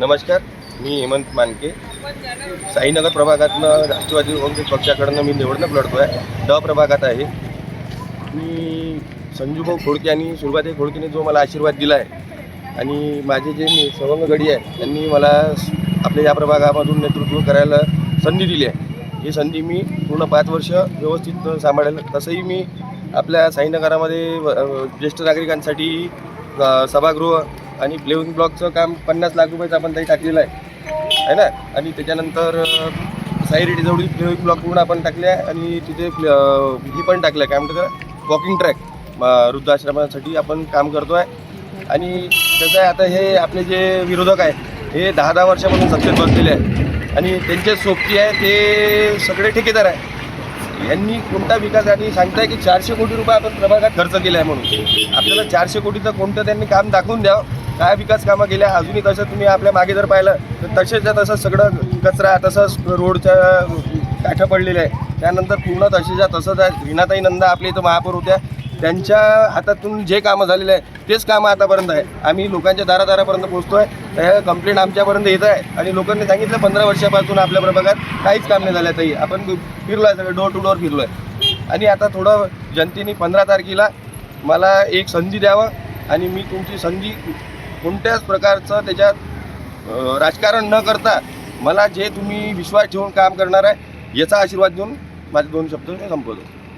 नमस्कार मी हेमंत मानके. साईनगर प्रभागातनं राष्ट्रवादी काँग्रेस पक्षाकडनं मी निवडणूक लढतो आहे ड प्रभागात आहे. मी संजूभाऊ खोडके आणि सुरुवाती खोडकेने जो मला आशीर्वाद दिला आहे आणि माझे जे मी सवंग गडी आहे त्यांनी मला आपल्या या प्रभागामधून नेतृत्व करायला संधी दिली आहे. ही संधी मी पूर्ण पाच वर्ष व्यवस्थित सांभाळेल. तसंही मी आपल्या साईनगरामध्ये ज्येष्ठ नागरिकांसाठी सभागृह आणि ब्लेविंग ब्लॉकचं काम पन्नास लाख रुपयाचं आपण तरी टाकलेलं आहे. है ना? आणि त्याच्यानंतर साई रेडीजवळी ब्लेविंग ब्लॉक पूर्ण आपण टाकले आहे आणि तिथे ही पण टाकलं आहे काय म्हणतात वॉकिंग ट्रॅक वृद्धाश्रमासाठी आपण काम करतो आहे आणि कसं आहे आता हे आपले जे विरोधक आहे हे दहा दहा वर्षापासून सत्तेत बसलेले आहे आणि त्यांचे सोबती आहे ते सगळे ठेकेदार आहे यांनी कोणता विकास आणि सांगताय की चारशे कोटी रुपये आपण प्रभागात खर्च केला आहे म्हणून. आपल्याला चारशे कोटीचं कोणतं त्यांनी काम दाखवून द्यावं? काय विकास कामं केल्या अजूनही तसं तुम्ही आपल्या मागे जर पाहिलं तर तसेच्या तसं सगळं कचरा तसंच रोडच्या काठं पडलेलं आहे. त्यानंतर पूर्ण तसेच्या तसंच आहे. विनाताई नंदा आपल्या इथं महापौर होत्या. त्यांच्या हातातून जे कामं झालेले आहे तेच कामं आतापर्यंत आहे. आम्ही लोकांच्या दारादारापर्यंत पोहोचतो आहे त्या कंप्लेंट आमच्यापर्यंत येत आहे. आणि लोकांनी सांगितलं पंधरा वर्षापासून आपल्या प्रभागात काहीच काम नाही झालं ताई. आपण फिरलो आहे सगळं डोर टू डोर फिरलो आहे आणि आता थोडं जनतेने पंधरा तारखेला मला एक संधी द्यावं आणि मी तुमची संधी कोणत्याच प्रकारचं त्याच्यात राजकारण न करता मला जे तुम्ही विश्वास ठेवून काम करणार आहे याचा आशीर्वाद देऊन माझे दोन शब्द संपवतो.